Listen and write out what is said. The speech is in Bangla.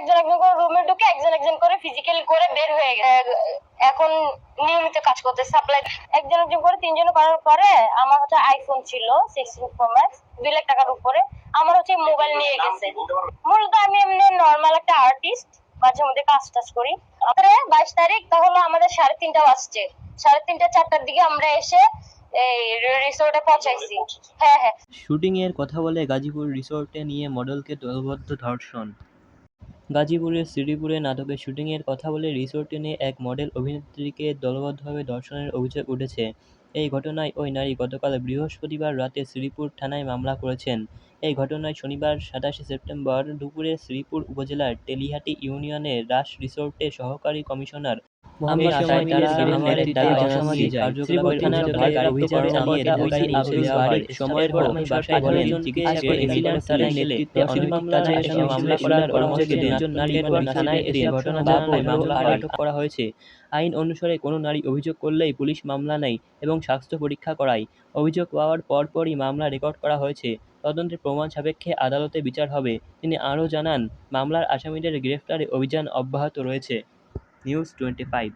একজন একজন করে রুমে ঢুকে একজন একজন করে ফিজিক্যালি করে বের হয়ে গেছে। এখন নিয়মিত কাজ করতে সাপ্লাই একজন একজন করে তিনজন করার পরে আমার হচ্ছে আইফোন ছিল সিক্সটিন প্রো ম্যাক্স দুই লাখ টাকার উপরে। আমার হচ্ছে মোবাইল নিয়ে গেছে। মূলত আমি এমনি নর্মাল একটা আর্টিস্ট মাঝে মধ্যে কাজ টাজ করি। তারপরে বাইশ তারিখ তাহলে আমাদের সাড়ে তিনটা বাজছে সাড়ে তিনটা, চারটার দিকে আমরা এসে পৌঁছাইছি। হ্যাঁ হ্যাঁ। শুটিংয়ের কথা বলে গাজীপুর রিসোর্টে নিয়ে মডেলকে দলবদ্ধ ধর্ষণ। গাজীপুরের শ্রীপুরে নাটকের শুটিংয়ের কথা বলে রিসোর্টে নিয়ে এক মডেল অভিনেত্রীকে দলবদ্ধভাবে ধর্ষণের অভিযোগ উঠেছে। এই ঘটনায় ওই নারী গতকাল বৃহস্পতিবার রাতে শ্রীপুর থানায় মামলা করেছেন। এই ঘটনায় শনিবার সাতাশে সেপ্টেম্বর দুপুরে শ্রীপুর উপজেলার টেলিহাটি ইউনিয়নের রাস রিসোর্টে সহকারী কমিশনার আমি আশায় তারা আমাদের দাবি জানাচ্ছি শ্রীপুর থানার প্রায় অভিযান চালিয়ে ওসি আব্দুল বারিক সময়ের পর আমি বাসায় বলেন চিকিৎসকের এম্বুলেন্স তাদের নেতৃত্বে অনিয়মিত কাজে এসে মামলা করার পরামর্শ দিলেন একজন নারীর থানায় এসে ঘটনা জানালে মামলা আটক করা হয়েছে। আইন অনুসারে কোনো নারী অভিযোগ করলেই পুলিশ মামলা নেয় এবং স্বাস্থ্য পরীক্ষা করায়। অভিযোগ পাওয়ার পরপরই মামলা রেকর্ড করা হয়েছে। তদন্তের প্রমাণ সাপেক্ষে আদালতে বিচার হবে। তিনি আরও জানান মামলার আসামিদের গ্রেফতারে অভিযান অব্যাহত রয়েছে। News twenty five